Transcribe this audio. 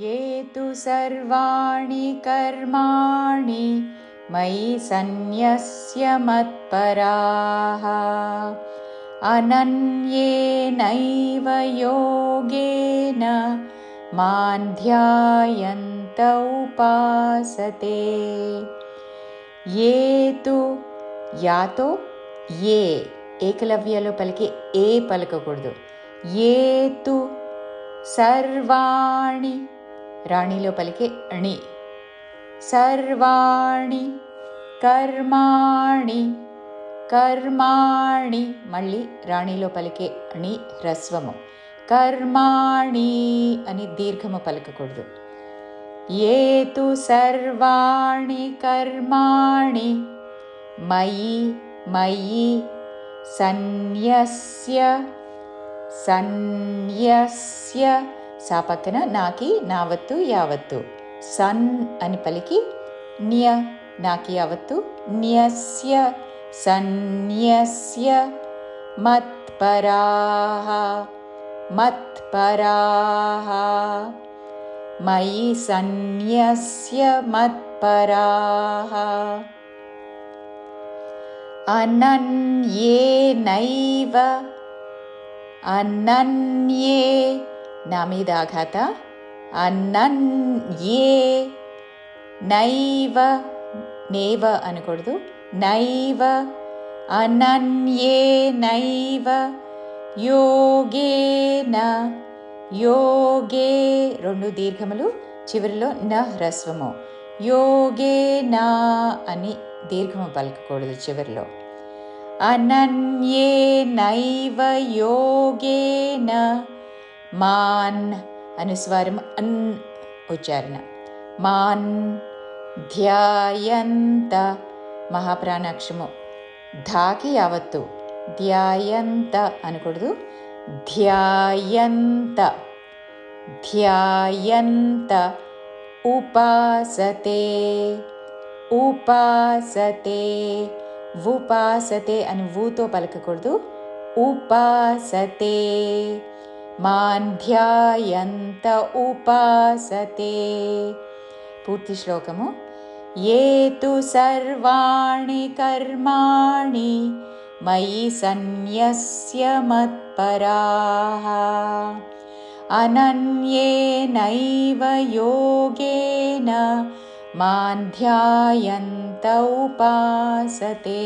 ये तु सर्वाणि कर्माणि मयि सन्न्यस्य मत्पराः। अनन्येनैव योगेन मां ध्यायन्त उपासते। ये तु यातो ये एकलव्यलो पलके ए पलकूडु ये तु सर्वाणि రాణిలో పలికే అణి. సర్వాణి కర్మాణి కర్మాణి మళ్ళీ రాణిలో పలికే అణి హ్రస్వము. కర్మాణి అని దీర్ఘము పలకకూడదు. ఏ తు సర్వాణి కర్మాణి మయి మయి సన్యస్య సన్యస్య సా పక్కన నాకి నావత్తు యావత్తు సన్ అని పలికి న్య నాకి యావత్తు న్యస్య సన్యస్య మత్పరాः మత్పరాः मयि सन्न्यस्य मत्पराः अनन्येनैव अनन्ये నమి దాఘత అన్నన్ ఏ నైవ నేవ అనకూడదు. నైవ అనన్ ఏ యోగేన యోగే రెండు దీర్ఘములు చివరిలో న హ్రస్వము. యోగేనా అని దీర్ఘము పలకకూడదు చివరిలో. అనన్యే నైవ యోగేన మాన్ అనుస్వారం అన్ ఉచ్చారణ మాన్ ధ్యాయంత మహాప్రాణాక్షము ధాకి యావత్తు ధ్యాయంత అనకూడదు ధ్యాయంత ధ్యాయంత ఉపాసతే ఉపాసతే ఉపాసతే అని ఊతో పలకకూడదు ఉపాసతే మాన్ ధ్యాయంత ఉపాసతే పూర్తి శ్లోకము ఏ తు సర్వాణి కర్మాణి मयि सन्न्यस्य मत्पराः अनन्येनैव योगेन मां ध्यायन्त उपासते